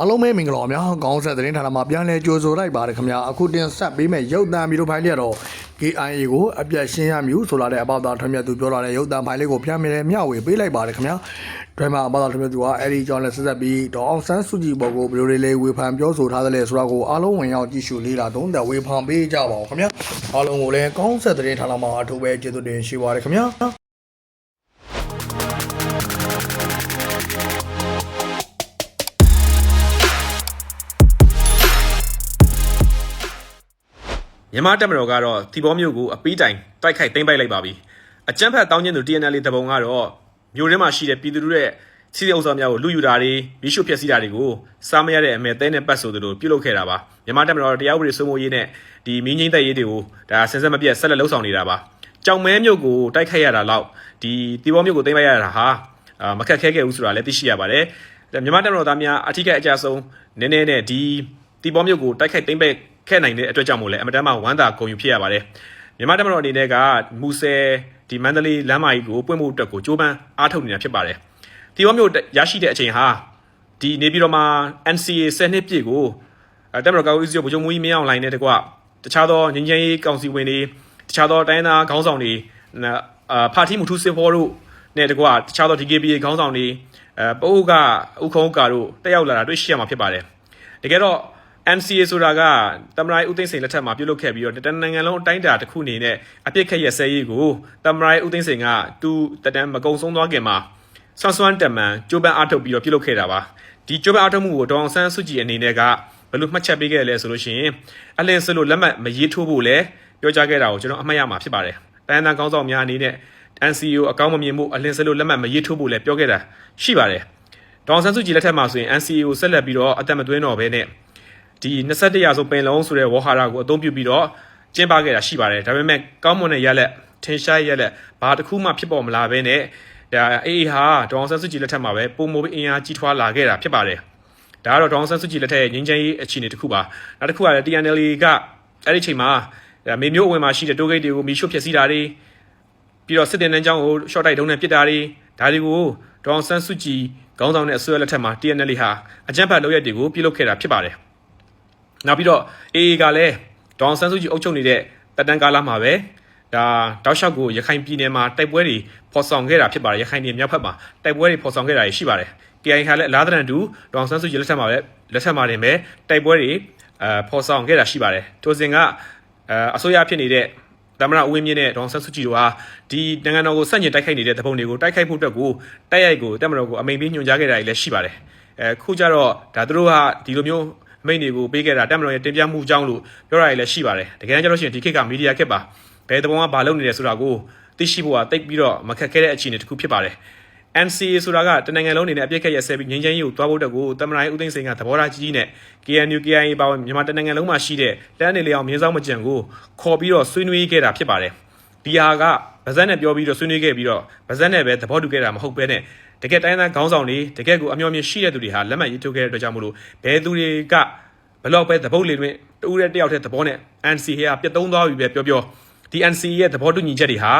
အားလုံးပဲမင်္ဂလာပါများကောင်းဆက်သတင်းဌာနမှာပြန်လည်ကြိုဆိုလိုက်ပါတယ်ခင်ဗျာအခုတင်ဆက်ပေးမယ့်ရုပ်သံဗီဒီယိုဖိုင်လေးကတော့ KIA ကိုအပြတ်ရှင်းရမည်ဆိုလာတဲ့အပေါက်သားထွန်းမြတ်သူပြောလာတဲ့ရုပ်သံဖိုင်လေးကိုဖျက်မိတယ်မျှဝေပေးလိုက်ပါတယ်ခင်ဗျာဒရမအပေါက်သားထွန်းမြတ်သူကအဲ့ဒီကြောင့်လည်းဆက်ဆက်ပြီးဒေါအောင်ဆန်းစုကြည်ဘော်ကိုဘယ်လိုလေးလေးဝေဖန်ပြောဆိုထားသလဲဆိုတာကိုအားလုံးဝင်ရောက်ကြည့်ရှုလေ့လာသုံးသပ်ဝေဖန်ပေးကြပါဦးခင်ဗျာအားလုံးကိုလည်းကောင်းဆက်သတင်းဌာနမှာအထူးပဲကျေးဇူးတင်ရှိပါတယ်ခင်ဗျာ မြန်မာတက်မတော်ကတော့တီဘောမျိုးကိုအပီးတိုင်တိုက်ခိုက်သိမ်းပိုက်လိုက်ပါပြီအကြမ်းဖက်တောင်းကျင်းသူ TNL တပုံကတော့မျိုးထဲမှာရှိတဲ့ပြည်သူတွေရဲ့စီးတဲ့ဥစ္စာများကိုလူယူတာတွေမိရှုဖျက်ဆီးတာတွေကိုစားမရတဲ့အမဲသဲနဲ့ပတ်ဆိုသလိုပြုလုပ်ခဲ့တာပါမြန်မာတက်မတော်တရားဥပဒေစိုးမိုးရေးနဲ့ဒီမင်းငိမ့်သက်ရေးတွေကိုဒါဆင်ဆက်မပြတ်ဆက်လက်လှုပ်ဆောင်နေတာပါကြောင်မဲမျိုးကိုတိုက်ခိုက်ရတာလောက်ဒီတီဘောမျိုးကိုသိမ်းပိုက်ရတာဟာအာမခက်ခဲခဲ့ဘူးဆိုတာလည်းသိရှိရပါတယ်မြန်မာတက်မတော်သားများအထူးကအကြဆုံးနည်းနည်းနဲ့ဒီတီဘောမျိုးကိုတိုက်ခိုက်သိမ်းပိုက် ခဲ့နိုင်တဲ့အတွက်ကြောင့်မို့လဲအမတန်မှဝမ်းသာဂုဏ်ယူဖြစ်ရပါတယ်မြန်မာတက်မတော်အနေနဲ့ကမူဆယ်ဒီမန္တလေးလမ်းမကြီးကိုပွင့်ဖို့အတွက်ကိုကြိုးပမ်းအားထုတ်နေတာဖြစ်ပါတယ်တီဘောမျိုးရရှိတဲ့အချိန်ဟာဒီနေပြည်တော်မှာ NCA 10နှစ်ပြည့်ကိုအဲတက်မတော်ကောက်ဦးစီးဗိုလ်ချုပ်မူကြီးမင်းအောင်လှိုင်နဲ့တကွတခြားသောငញ្ញရေးကောင်စီဝင်တွေတခြားသောတိုင်းသားခေါင်းဆောင်တွေအာဖာတီမူထူးစစ်ဖောတို့နဲ့တကွတခြားသော DKBA ခေါင်းဆောင်တွေအဲပိုးကဥခုံးကာတို့တက်ရောက်လာတာတွေ့ရှိရမှာဖြစ်ပါတယ်တကယ်တော့ NCA ဆိုတာကတမရိုင်းဦးသိန်းစိန်လက်ထက်မှာပြုလုပ်ခဲ့ပြီးတော့တနိုင်ငံလုံးအတိုင်းအတာတစ်ခုအနေနဲ့အပြစ်ခက်ရဆဲရေးကိုတမရိုင်းဦးသိန်းစိန်ကသူတတန်းမကုံဆုံးသွားခင်မှာဆွမ်းဆွမ်းတမန်ကြိုးပမ်းအားထုတ်ပြီးတော့ပြုလုပ်ခဲ့တာပါဒီကြိုးပမ်းအားထုတ်မှုကိုဒေါအောင်ဆန်းစုကြည်အနေနဲ့ကဘယ်လိုမှတ်ချက်ပေးခဲ့လဲဆိုလို့ရှိရင်အလင်းစလို့လက်မှတ်မရေးထိုးဖို့လဲပြောကြားခဲ့တာကိုကျွန်တော်အမှတ်ရမှာဖြစ်ပါတယ်တိုင်းဒေသကောင်းဆောင်များအနေနဲ့ NCO အကောင်းမမြင်မှုအလင်းစလို့လက်မှတ်မရေးထိုးဖို့လဲပြောခဲ့တာရှိပါတယ်ဒေါအောင်ဆန်းစုကြည်လက်ထက်မှာဆိုရင် NCO ကိုဆက်လက်ပြီးတော့အသက်မသွင်းတော့ဘဲနဲ့ ဒီ21ရာစုပင်လုံးဆိုတဲ့ဝေါ်ဟာရကိုအသုံးပြုပြီးတော့ကျင်းပခဲ့တာရှိပါတယ်ဒါပေမဲ့ကောင်းမွန်တဲ့ရလက်ထင်ရှားရလက်ဘာတစ်ခုမှဖြစ်ပေါ်မလာဘဲနဲ့ဒါအေးဟာဒေါအောင်ဆန်းစုကြည်လက်ထက်မှာပဲပုံမိုးအင်အားကြီးထွားလာခဲ့တာဖြစ်ပါတယ်ဒါကတော့ဒေါအောင်ဆန်းစုကြည်လက်ထက်ရဲ့ငြိမ်းချမ်းရေးအခြေအနေတစ်ခုပါနောက်တစ်ခုကလည်း TNL ကအဲ့ဒီချိန်မှာမေမျိုးအဝင်မှာရှိတဲ့တိုးဂိတ်တွေကိုမီရှုဖျက်ဆီးတာတွေပြီးတော့စစ်တင်တန်းချောင်းကို short တိုက်တုံးနဲ့ပစ်တာတွေဒါတွေကိုဒေါအောင်ဆန်းစုကြည်ခေါင်းဆောင်တဲ့အစိုးရလက်ထက်မှာ TNL ဟာအကြမ်းဖက်လုပ်ရက်တွေကိုပြုလုပ်ခဲ့တာဖြစ်ပါတယ် နောက်ပြီးတော့ AA ကလည်းဒေါအောင်ဆန်းစုကြည်အုပ်ချုပ်နေတဲ့တပ်တန်းကာလမှာပဲဒါတောက်လျှောက်ကိုရခိုင်ပြည်နယ်မှာတိုက်ပွဲတွေဖော်ဆောင်ခဲ့တာဖြစ်ပါတယ်ရခိုင်ပြည်မြောက်ဘက်မှာတိုက်ပွဲတွေဖော်ဆောင်ခဲ့တာရှိပါတယ် KI ခါလည်းအလားတရန်တူဒေါအောင်ဆန်းစုကြည်လက်ထက်မှာပဲလက်ထက်မှာတင်ပဲတိုက်ပွဲတွေအဲဖော်ဆောင်ခဲ့တာရှိပါတယ်ထိုစဉ်ကအဲအစိုးရဖြစ်နေတဲ့သမ္မတဦးဝင်းမြင့်နဲ့ဒေါအောင်ဆန်းစုကြည်တို့ဟာဒီနိုင်ငံတော်ကိုစန့်ကျင်တိုက်ခိုက်နေတဲ့တပုံတွေကိုတိုက်ခိုက်ဖို့အတွက်ကိုတိုက်ရိုက်ကိုတက်မတော်ကိုအမိန်ပေးညွှန်ကြားခဲ့တာလည်းရှိပါတယ်အဲခုကျတော့ဒါသူတို့ကဒီလိုမျိုး အမိန်တွေကိုပေးခဲ့တာတက်မတော်ရဲ့တင်ပြမှုအကြောင်းလို့ပြောရရလည်းရှိပါတယ်တကယ်တမ်းကျတော့ရှင်ဒီခေတ်ကမီဒီယာခေတ်ပါဘယ်တပုံကဘာလုပ်နေတယ်ဆိုတာကိုသိရှိဖို့ကတိတ်ပြီးတော့မခက်ခဲတဲ့အခြေအနေတစ်ခုဖြစ်ပါတယ် NCA ဆိုတာကတနိုင်ငံလုံးအနေနဲ့အပြစ်ခက်ရဆဲပြီးငြိမ်းချမ်းရေးကိုတွားဖို့တက်ကိုတမန်တိုင်းဦးသိန်းစိန်ကသဘောထားကြီးကြီးနဲ့ KNU KIA ပါဝင်မြန်မာတနိုင်ငံလုံးမှာရှိတဲ့လက်အနေလျောင်မြင်းဆောင်မကြံကိုခေါ်ပြီးတော့ဆွေးနွေးခဲ့တာဖြစ်ပါတယ်ဒီဟာကဗဇက်နဲ့ပြောပြီးတော့ဆွေးနွေးခဲ့ပြီးတော့ဗဇက်နဲ့ပဲသဘောတူခဲ့တာမဟုတ်ဘဲနဲ့ တကယ်တိုင်းသားခေါင်းဆောင်တွေတကယ်ကိုအမျှော်မြင်ရှိတဲ့သူတွေဟာလက်မှတ်ရေးထိုးခဲ့တဲ့အတွက်ကြောင့်မလို့ဘယ်သူတွေကဘလောက်ပဲသဘုတ်လေတွင်တူတဲ့တယောက်တည်းသဘောနဲ့ NCA ကပြတ်သုံးသွားပြီပဲပြောပြောဒီ NCA ရဲ့သဘောတူညီချက်တွေဟာ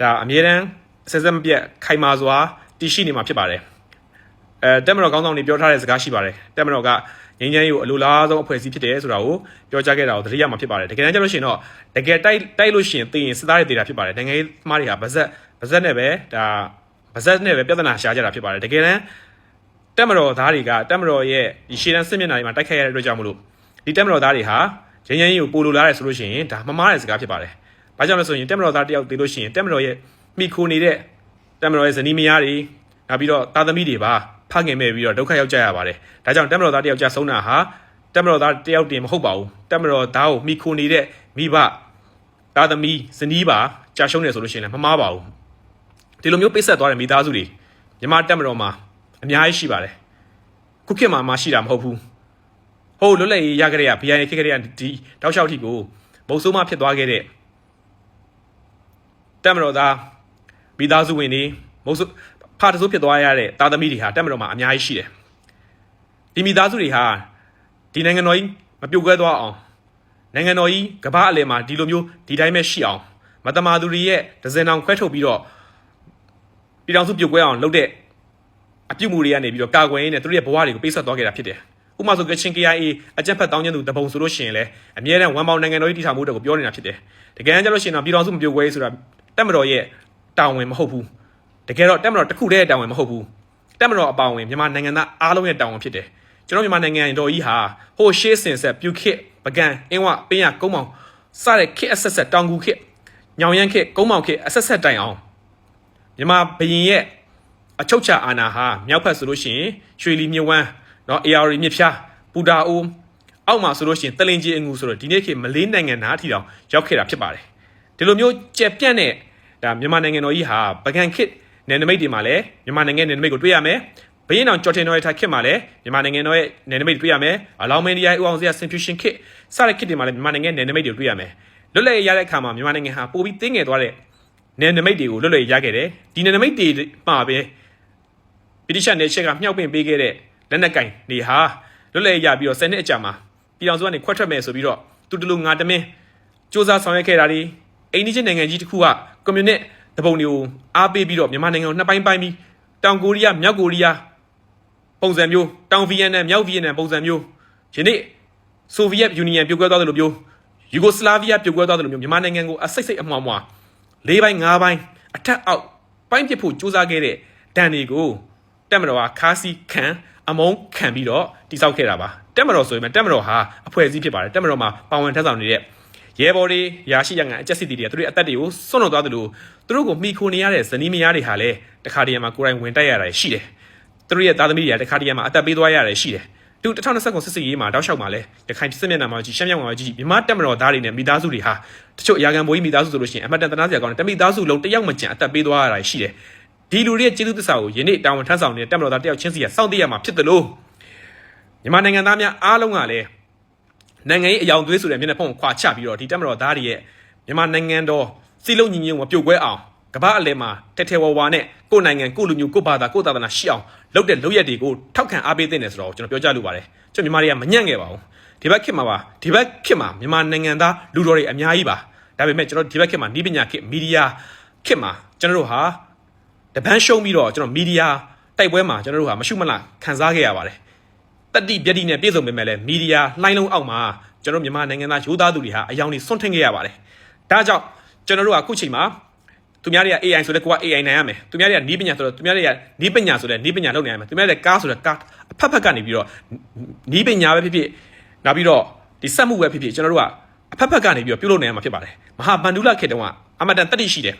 ဒါအမြဲတမ်းဆက်စက်မပြတ်ခိုင်မာစွာတည်ရှိနေမှာဖြစ်ပါတယ်အဲတက်မတော်ကောင်းဆောင်တွေပြောထားတဲ့စကားရှိပါတယ်တက်မတော်ကငင်းချမ်းရေးကိုအလိုလားဆုံးအဖွဲ့အစည်းဖြစ်တယ်ဆိုတာကိုပြောကြားခဲ့တာကိုသတိရမှာဖြစ်ပါတယ်တကယ်တမ်းကျလို့ရှိရင်တော့တကယ်တိုက်တိုက်လို့ရှိရင်သိရင်စစ်သားတွေတည်တာဖြစ်ပါတယ်နိုင်ငံရေးသမားတွေဟာဗဇက်ဗဇက်နဲ့ပဲဒါ ဗဇက်နဲ့ပဲပြဿနာရှာကြတာဖြစ်ပါတယ်တကယ်တမ်းတက်မတော်သားတွေကတက်မတော်ရဲ့ဒီရှေ့တန်းစစ်မျက်နှာတွေမှာတိုက်ခိုက်ရတဲ့အတွက်ကြောင့်မလို့ဒီတက်မတော်သားတွေဟာငင်းချမ်းရေးကိုပိုလိုလားတယ်ဆိုလို့ရှိရင်ဒါမမားတဲ့စကားဖြစ်ပါတယ်ဘာကြောင့်လဲဆိုရင်တက်မတော်သားတယောက်တည်လို့ရှိရင်တက်မတော်ရဲ့မိခိုနေတဲ့တက်မတော်ရဲ့ဇနီးမယားတွေနောက်ပြီးတော့တာသမီတွေပါဖခင်မဲ့ပြီးတော့ဒုက္ခရောက်ကြရပါတယ်ဒါကြောင့်တက်မတော်သားတယောက်ကြဆုံးတာဟာတက်မတော်သားတယောက်တင်မဟုတ်ပါဘူးတက်မတော်သားကိုမိခိုနေတဲ့မိဘတာသမီဇနီးပါကြာရှုံးနေဆိုလို့ရှိရင်လည်းမမားပါဘူး ဒီလိုမျိုးပိတ်ဆက်သွားတဲ့မိသားစုတွေမြမတက်မတော်မှာအများကြီးရှိပါတယ်ခုခေတ်မှာမှရှိတာမဟုတ်ဘူးဟိုလွတ်လပ်ရေးရကြတဲ့က BIA ခေတ်ကလေးကဒီတောက်လျှောက်ထိကိုမုံဆိုးမဖြစ်သွားခဲ့တဲ့တက်မတော်သားမိသားစုဝင်တွေမုံဆိုးဖာတဆိုးဖြစ်သွားရတဲ့တာသမီတွေဟာတက်မတော်မှာအများကြီးရှိတယ်ဒီမိသားစုတွေဟာဒီနိုင်ငံတော်ကြီးမပြုတ်ကွဲသွားအောင်နိုင်ငံတော်ကြီးကမ္ဘာအလယ်မှာဒီလိုမျိုးဒီတိုင်းပဲရှိအောင်မတမာသူတွေရဲ့ဒဇင်အောင်ခွဲထုတ်ပြီးတော့ ပြည်တော်စုပြုတ်ကွဲအောင်လုပ်တဲ့အပြုတ်မှုတွေကနေပြီးတော့ကာကွယ်ရင်းနဲ့သူတို့ရဲ့ဘဝတွေကိုပေးဆက်သွားခဲ့တာဖြစ်တယ်ဥပမာဆိုကချင် KIA အကြက်ဖက်တောင်းကျင်သူတပုံဆိုလို့ရှိရင်လည်းအမြဲတမ်းဝမ်ပေါင်နိုင်ငံတော်ကြီးတည်ထောင်မှုအတွက်ကိုပြောနေတာဖြစ်တယ်တကယ်တမ်းကျလို့ရှိရင်တော့ပြည်တော်စုမပြိုကွဲရေးဆိုတာတက်မတော်ရဲ့တာဝန်မဟုတ်ဘူးတကယ်တော့တက်မတော်တစ်ခုတည်းရဲ့တာဝန်မဟုတ်ဘူးတက်မတော်အပါဝင်မြန်မာနိုင်ငံသားအားလုံးရဲ့တာဝန်ဖြစ်တယ်ကျွန်တော်မြန်မာနိုင်ငံတော်ကြီးဟာဟိုရှေးစင်ဆက်ပြူခစ်ပကံအင်းဝပင်းရကုန်းမောင်စတဲ့ခစ်အဆက်ဆက်တောင်ကူခစ်ညောင်ရမ်းခစ်ကုန်းမောင်ခစ်အဆက်ဆက်တိုင်အောင် မြန်မာဘရင်ရဲ့ အချုပ်ချာအာဏာဟာမြောက်ဖက်ဆိုလို့ရှိရင်ရွှေလီမြဝန်းเนาะ AR မြစ်ဖျားပူတာအိုးအောက်မှာဆိုလို့ရှိရင်တလင်ကြီးအငူဆိုတော့ဒီနေ့ခေတ်မလေးနိုင်ငံသားအထိတောင်ရောက်ခဲ့တာဖြစ်ပါတယ်ဒီလိုမျိုးကြက်ပြန့်တဲ့ဒါမြန်မာနိုင်ငံတော်ကြီးဟာပကံခေတ်နယ်နိမိတ်တွေမှာလည်းမြန်မာနိုင်ငံနယ်နိမိတ်ကိုတွေ့ရမယ်ဘင်းအောင်ကြော်တင်တော်ရဲ့ထားခေတ်မှာလည်းမြန်မာနိုင်ငံတော်ရဲ့နယ်နိမိတ်တွေ့ရမယ်အလောင်းမင်းဒီယာဥအောင်စရာ Simfusion ခေတ်စတဲ့ခေတ်တွေမှာလည်းမြန်မာနိုင်ငံနယ်နိမိတ်တွေတွေ့ရမယ်လွတ်လပ်ရေးရတဲ့အခါမှာမြန်မာနိုင်ငံဟာပိုပြီးတင်းငယ်သွားတဲ့ နယ်နိမိတ်တွေကိုလွတ်လပ်ရေးရခဲ့တယ်ဒီနယ်နိမိတ်တွေမှာပဲဗြိတိရှနယ်ချက်ကမြှောက်ပင့်ပေးခဲ့တဲ့လက်နက်ကင်နေဟာလွတ်လပ်ရပြီးတော့10နှစ်အကြာမှာပြည်အောင်စုကနေခွက်ထွက်မယ်ဆိုပြီးတော့သူတလူငါတမင်းစ조사ဆောင်ရွက်ခဲ့တာဒီအိန္ဒိချင်းနိုင်ငံကြီးတစ်ခုကကွန်မြူနစ်တပုံတွေကိုအားပေးပြီးတော့မြန်မာနိုင်ငံကိုနှစ်ပိုင်းပိုင်းပြီးတောင်ကိုရီးယားမြောက်ကိုရီးယားပုံစံမျိုးတောင်ဗီယက်နမ်မြောက်ဗီယက်နမ်ပုံစံမျိုးယနေ့ဆိုဗီယက်ယူနီယံပြုတ်ကွဲသွားတယ်လို့မျိုးယူဂိုစလာဗီးယားပြုတ်ကွဲသွားတယ်လို့မျိုးမြန်မာနိုင်ငံကိုအစိတ်စိတ်အမှောင်မှောင် ၄ပိုင်း၅ပိုင်းအထက်အောက်ပိုင်းပစ်ဖို့စ조사ခဲ့တဲ့ဒဏ်တွေကိုတက်မတော်ဟာခါးစီခံအမုန်းခံပြီးတော့တိစောက်ခဲ့တာပါတက်မတော်ဆိုရင်တက်မတော်ဟာအဖွဲ့အစည်းဖြစ်ပါတယ်တက်မတော်မှာပါဝင်ထမ်းဆောင်နေတဲ့ရဲဘော်တွေရာရှိရငန်အကြက်စစ်တီတွေကသူတို့အသက်တွေကိုစွန့်လွတ်သွားသလိုသူတို့ကိုမိခိုနေရတဲ့ဇနီးမယားတွေဟာလည်းတခါတည်းမှာကိုယ်တိုင်ဝင်တိုက်ရတာရှိတယ်သူတို့ရဲ့သားသမီးတွေကတခါတည်းမှာအသက်ပေးသွားရတယ်ရှိတယ် သူ2029စစ်စစ်ရေးမှာတောက်လျှောက်မှာလဲရခိုင်စစ်မျက်နှာမှာကြီးရှမ်းမြောက်မှာကြီးမြန်မာတက်မတော်သားတွေနဲ့မိသားစုတွေဟာတချို့အရာခံဘိုးကြီးမိသားစုဆိုလို့ရှိရင်အမတ်တန်တနာစရာကောင်းတယ်တမိသားစုလုံးတယောက်မကျန်အသက်ပေးသွားရတာရှိတယ်ဒီလူတွေရဲ့ကျေးဇူးသစ္စာကိုယနေ့တာဝန်ထမ်းဆောင်နေတဲ့တက်မတော်သားတယောက်ချင်းစီကစောင့်သိရမှာဖြစ်တယ်လို့မြန်မာနိုင်ငံသားများအားလုံးကလည်းနိုင်ငံရေးအယောင်သွေးဆိုတဲ့မျက်နှာဖုံးကိုခွာချပြီးတော့ဒီတက်မတော်သားတွေရဲ့မြန်မာနိုင်ငံတော်စီလုံးညီညွတ်မပြုတ်ကွဲအောင် ကမ္ဘာအလယ်မှာထဲထဲဝါဝါနဲ့ကိုယ်နိုင်ငံကိုယ်လူမျိုးကိုယ်ဘာသာကိုယ်သာသနာရှိအောင်လုပ်တဲ့လုပ်ရက်တွေကိုထောက်ခံအားပေးတဲ့တယ်ဆိုတော့ကျွန်တော်ပြောကြလို့ပါတယ်ကျွန်တော်မြန်မာတွေကမညံ့ခဲ့ပါဘူးဒီဘက်ခေတ်မှာပါဒီဘက်ခေတ်မှာမြန်မာနိုင်ငံသားလူတော်တွေအများကြီးပါဒါပေမဲ့ကျွန်တော်ဒီဘက်ခေတ်မှာနီးပညာခေတ်မီဒီယာခေတ်မှာကျွန်တော်တို့ဟာတပန်းရှုံးပြီးတော့ကျွန်တော်မီဒီယာတိုက်ပွဲမှာကျွန်တော်တို့ဟာမရှုမလားခံစားခဲ့ရပါတယ်တတိပြက်တိနဲ့ပြည့်စုံပေမဲ့လည်းမီဒီယာလှိုင်းလုံးအောက်မှာကျွန်တော်မြန်မာနိုင်ငံသားရိုးသားသူတွေဟာအယောင်တွေစွန့်ထင်းခဲ့ရပါတယ်ဒါကြောင့်ကျွန်တော်တို့ကအခုချိန်မှာ သူများတွေက AI ဆိုတဲ့ကိုက AI နိုင်ရမယ်သူများတွေကနီးပညာဆိုတော့သူများတွေကနီးပညာဆိုတဲ့နီးပညာလုပ်နိုင်ရမယ်သူများတွေကကားဆိုတဲ့ကားအဖက်ဖက်ကနေပြီးတော့နီးပညာပဲဖြစ်ဖြစ်နောက်ပြီးတော့ဒီစက်မှုပဲဖြစ်ဖြစ်ကျွန်တော်တို့ကအဖက်ဖက်ကနေပြီးတော့ပြုလုပ်နိုင်ရမှာဖြစ်ပါတယ်မဟာဗန္ဒူလခေတ်တုန်းကအမတန်တတိရှိတယ်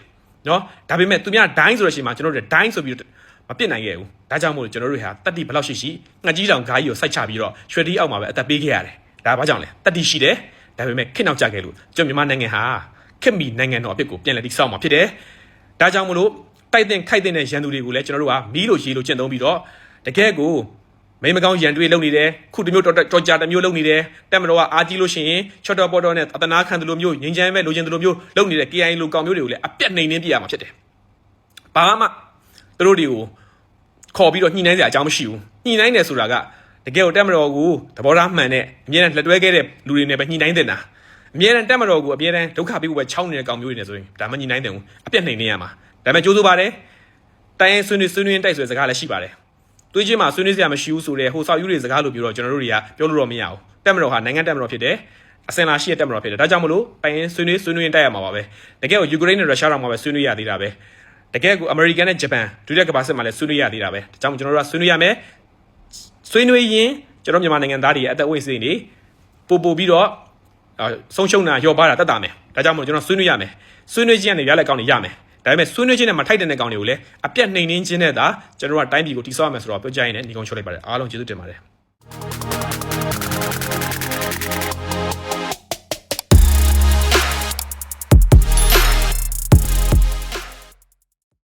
နော်ဒါပေမဲ့သူများဒိုင်းဆိုတဲ့အချိန်မှာကျွန်တော်တို့ဒိုင်းဆိုပြီးတော့မပြစ်နိုင်ခဲ့ဘူးဒါကြောင့်မို့လို့ကျွန်တော်တို့ဟာတတိဘယ်လောက်ရှိရှိငှက်ကြီးတောင်ဂါးကြီးကိုစိုက်ချပြီးတော့ရွှေတီးအောက်မှာပဲအသက်ပေးခဲ့ရတယ်ဒါဘာကြောင့်လဲတတိရှိတယ်ဒါပေမဲ့ခစ်နောက်ကျခဲ့လို့ကျွန်တော်မြန်မာနိုင်ငံဟာခက်မီနိုင်ငံတော်အဖြစ်ကိုပြန်လည်တည်ဆောက်မှာဖြစ်တယ် ဒါကြောင့်မို့လို့တိုက်တဲ့ခိုက်တဲ့ရန်သူတွေကိုလည်းကျွန်တော်တို့ကမီးလို့ရေးလို့ကျင့်သုံးပြီးတော့တကယ်ကိုမိမကောင်းရန်တွေလုပ်နေတယ်ခုတစ်မျိုးတော်တော်ကြာတစ်မျိုးလုပ်နေတယ်တက်မတော်ကအာကြီးလို့ရှိရင်ချော့တော်ပေါ်တော်နဲ့အတနာခံတယ်လို့မျိုးငင်းချမ်းမဲ့လိုချင်တယ်လို့မျိုးလုပ်နေတဲ့ KI လိုကောင်မျိုးတွေကိုလည်းအပြတ်နှိမ်နှင်းပြရမှာဖြစ်တယ်ဘာမှသူတို့တွေကိုခေါ်ပြီးတော့ညှိနှိုင်းစရာအကြောင်းမရှိဘူးညှိနှိုင်းတယ်ဆိုတာကတကယ်ကိုတက်မတော်ကိုသဘောထားမှန်တဲ့အမြဲတမ်းလက်တွဲခဲ့တဲ့လူတွေနဲ့ပဲညှိနှိုင်းတဲ့တာ အမြဲတမ်းတက်မတော်ကိုအမြဲတမ်းဒုက္ခပေးဖို့ပဲချောင်းနေတဲ့ကောင်မျိုးတွေနဲ့ဆိုရင်ဒါမှညှိနှိုင်းတယ်ဘူးအပြတ်နှိမ်နှင်းရမှာဒါပေမဲ့ကြိုးစိုးပါတယ်တိုင်းရင်ဆွေးနွေးဆွေးနွေးတိုက်ဆိုတဲ့စကားလည်းရှိပါတယ်တွေးချင်းမှာဆွေးနွေးစရာမရှိဘူးဆိုတဲ့ဟိုဆောက်ယူတွေစကားလို့ပြောတော့ကျွန်တော်တို့တွေကပြောလို့တော့မရဘူးတက်မတော်ဟာနိုင်ငံတက်မတော်ဖြစ်တယ်အစင်လာရှိတဲ့တက်မတော်ဖြစ်တယ်ဒါကြောင့်မလို့ပိုင်ရင်ဆွေးနွေးဆွေးနွေးတိုက်ရမှာပါပဲတကယ်ကိုယူကရိန်းနဲ့ရုရှားတော့မှာပဲဆွေးနွေးရသေးတာပဲတကယ်ကိုအမေရိကန်နဲ့ဂျပန်ဒုတိယကမ္ဘာစစ်မှာလည်းဆွေးနွေးရသေးတာပဲဒါကြောင့်ကျွန်တော်တို့ကဆွေးနွေးရမယ်ဆွေးနွေးရင်ကျွန်တော်မြန်မာနိုင်ငံသားတွေရဲ့အသက်အဝိစိတ်တွေပို့ပို့ပြီးတော့ ဆုံးရှုံးတာရောပါတာတတ်တာမယ်ဒါကြောင့်မလို့ကျွန်တော်ဆွေးနွေးရမယ်ဆွေးနွေးခြင်းနဲ့ရလက်ကောင်းတွေရမယ်ဒါပေမဲ့ဆွေးနွေးခြင်းနဲ့မထိုက်တဲ့ကောင်တွေကိုလည်းအပြတ်နှိမ်နှင်းခြင်းနဲ့သာကျွန်တော်တို့ကတိုင်းပြည်ကိုတိစောက်ရမယ်ဆိုတော့ပြောကြရင်လည်းညီကုန်းချုပ်လိုက်ပါတယ်အားလုံးကျေးဇူးတင်ပါတယ်